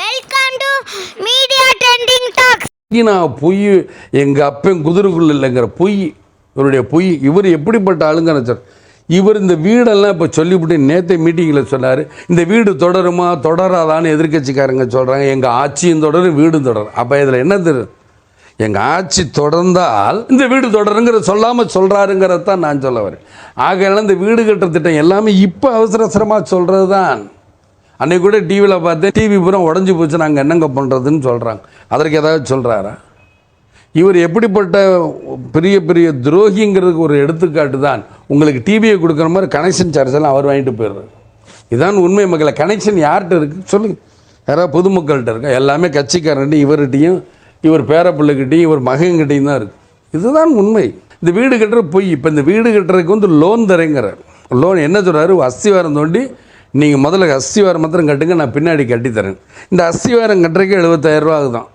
Welcome to media trending talks நான் பொய் எங்கள் அப்பன் குதிரைக்குள்ள இல்லைங்கிற பொய் இவருடைய பொய் இவர் எப்படிப்பட்ட ஆளுங்க சார் இவர் இந்த வீடெல்லாம் இப்போ சொல்லிவிட்டு நேற்று மீட்டிங்கில் சொன்னார். இந்த வீடு தொடருமா தொடராதான்னு எதிர்க்கட்சிக்காரங்க சொல்கிறாங்க எங்கள் ஆட்சியும் தொடரும் வீடும் தொடரும். அப்போ இதில் என்ன தெரியும் எங்கள் ஆட்சி தொடர்ந்தால் இந்த வீடு தொடருங்கிற சொல்லாமல் சொல்கிறாருங்கிறத தான் நான் சொல்ல வரேன். ஆகையெல்லாம் இந்த வீடு கட்டுற திட்டம் எல்லாமே இப்போ அவசர அவசரமாக சொல்கிறது தான் அன்னைக்கு கூட டிவியில் பார்த்தேன் டிவி பூரா உடஞ்சி போச்சு நாங்கள் என்னங்க பண்ணுறதுன்னு சொல்கிறாங்க அதற்கு ஏதாவது சொல்கிறாரா இவர் எப்படிப்பட்ட பெரிய பெரிய துரோகிங்கிறதுக்கு ஒரு எடுத்துக்காட்டு தான். உங்களுக்கு டிவியை கொடுக்குற மாதிரி கனெக்ஷன் சார்ஜ் எல்லாம் அவர் வாங்கிட்டு போயிடுறாரு. இதான் உண்மை மக்களை கனெக்ஷன் யார்கிட்ட இருக்குது சொல்லுங்கள் யாராவது பொதுமக்கள்கிட்ட இருக்கா? எல்லாமே கட்சிக்காரன்ட்டு இவர்கிட்டையும் இவர் பேரப்பிள்ளைகிட்டையும் இவர் மகன்கிட்டையும் தான் இருக்குது இதுதான் உண்மை. இந்த வீடு கட்டுற பொய். இப்போ இந்த வீடு கட்டுறதுக்கு வந்து லோன் தரேங்கிறார். லோன் என்ன சொல்கிறாரு அஸ்திவாரம் தோண்டி நீங்கள் முதல்ல அஸ்திவாரம் மாத்திரம் கட்டுங்க நான் பின்னாடி கட்டித்தரேன். இந்த அஸ்திவாரம் கட்டுறதுக்கு எழுபத்தாயிரம் ரூபா ஆகுதான்.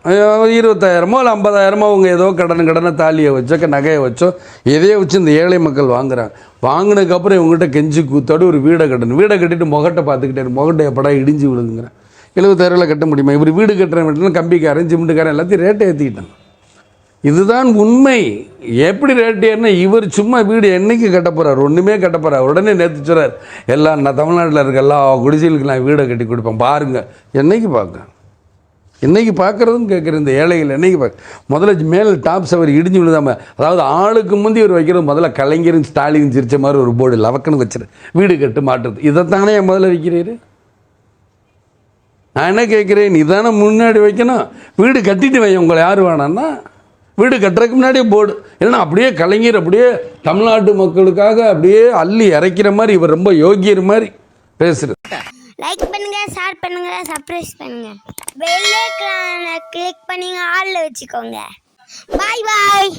இருபத்தாயிரமோ இல்லை ஐம்பதாயிரமோ அவங்க ஏதோ கடன் கடனை தாலியை வச்சோ நகையை வச்சோ எதையோ வச்சு இந்த ஏழை மக்கள் வாங்குறாங்க. வாங்கினதுக்கப்புறம் இவங்ககிட்ட கெஞ்சி கூத்தோடு ஒரு வீடை கட்டணும். வீடை கட்டிட்டு முகட்டை பார்த்துக்கிட்டே முகட்டை எப்படா இடிஞ்சு விழுங்குறேன். எழுபத்தாயிரம்ல கட்ட முடியுமா? இவர் வீடு கட்டுறேன் வீட்டில் கம்பிக்காரன் சிமெண்ட்டுக்காரன் எல்லாத்தையும் ரேட்டை ஏற்றிக்கிட்டாங்க இதுதான் உண்மை. எப்படி ரேட் இவர் சும்மா வீடு என்னைக்கு கட்ட போகிறார் ஒன்றுமே கட்ட போகிறார் உடனே நேற்று சொல்கிறார் எல்லாம் நான் தமிழ்நாட்டில் இருக்க எல்லா குடிசைகளுக்கு நான் வீடை கட்டி கொடுப்பேன். பாருங்கள் என்னைக்கு பார்க்க? என்றைக்கு பார்க்குறதுன்னு கேட்குற இந்த ஏழைகள் என்னைக்கு பார்க்க? முதல்ல மேலே டாப் சவர் இடிஞ்சு விழுதாம அதாவது ஆளுக்கு முந்தி இவர் வைக்கிறது முதல்ல கலைஞரும் ஸ்டாலின் சிரிச்ச மாதிரி ஒரு போர்டு லவக்கன்னு வச்சுரு வீடு கட்டு மாட்டுறது. இதைத்தானே என் முதல்ல வைக்கிறீரு? நான் என்ன கேட்குறேன்? நீ தானே முன்னாடி வைக்கணும். வீடு கட்டிட்டு வை உங்களை யார் வேணான்னா? வீடு கட்டுறதுக்கு முன்னாடியே போர்டு இல்லைன்னா அப்படியே கலைஞர் அப்படியே தமிழ்நாட்டு மக்களுக்காக அப்படியே அள்ளி இறைக்கிற மாதிரி இவர் ரொம்ப யோகியர் மாதிரி பேசுறது. லைக் பண்ணுங்க ஷேர் பண்ணுங்க சப்ரைஸ் பண்ணுங்க. பெல் ஐகானை கிளிக் பண்ணி ஆல்ல வச்சுக்கோங்க. பாய் பாய்